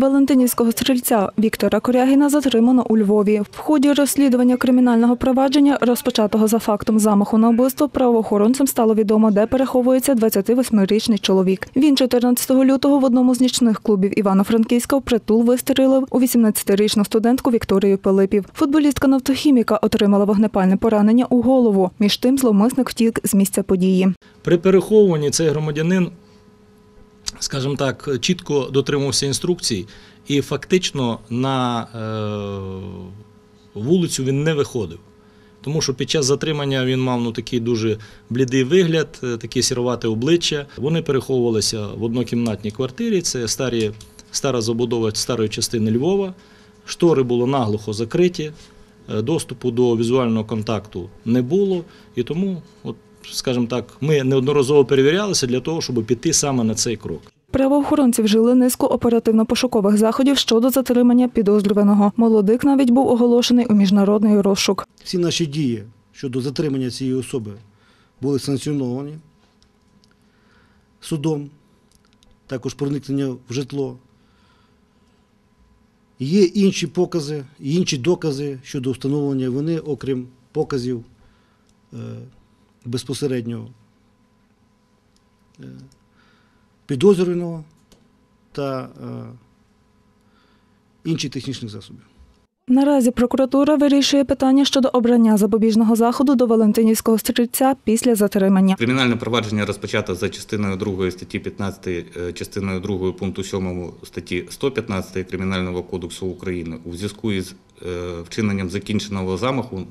Валентинівського стрільця Віктора Корягіна затримано у Львові. В ході розслідування кримінального провадження, розпочатого за фактом замаху на вбивство, правоохоронцям стало відомо, де переховується 28-річний чоловік. Він 14 лютого в одному з нічних клубів Івано-Франківська впритул вистрелив у 18-річну студентку Вікторію Пилипів. Футболістка нафтохіміка отримала вогнепальне поранення у голову. Між тим зловмисник втік з місця події. При переховуванні цей громадянин, скажімо так, чітко дотримувався інструкцій і фактично на е, вулицю він не виходив. Тому що під час затримання він мав ну, такий дуже блідий вигляд, е, таке сіровате обличчя. Вони переховувалися в однокімнатній квартирі. Це старі, стара забудова старої частини Львова. Штори було наглухо закриті, е, доступу до візуального контакту не було. І тому, от, скажімо так, ми неодноразово перевірялися для того, щоб піти саме на цей крок. Правоохоронці вжили низку оперативно-пошукових заходів щодо затримання підозрюваного. Молодик навіть був оголошений у міжнародний розшук. Всі наші дії щодо затримання цієї особи були санкціоновані судом, також проникнення в житло. Є інші покази, інші докази щодо встановлення вини, окрім показів е, безпосередньо е, підозрюваного та е, інших технічних засобів. Наразі прокуратура вирішує питання щодо обрання запобіжного заходу до Валентинівського стрільця після затримання. Кримінальне провадження розпочато за частиною 2 статті 15, е, частиною 2 пункту 7 статті 115 Кримінального кодексу України у зв'язку із е, вчиненням закінченого замаху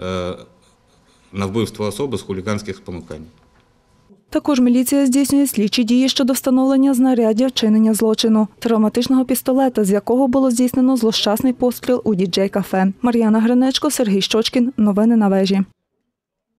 е, на вбивство особи з хуліганських спонукань. Також міліція здійснює слідчі дії щодо встановлення знаряддя вчинення злочину, травматичного пістолета, з якого було здійснено злощасний постріл у діджей-кафе. Мар'яна Гринечко, Сергій Щочкін. Новини на вежі.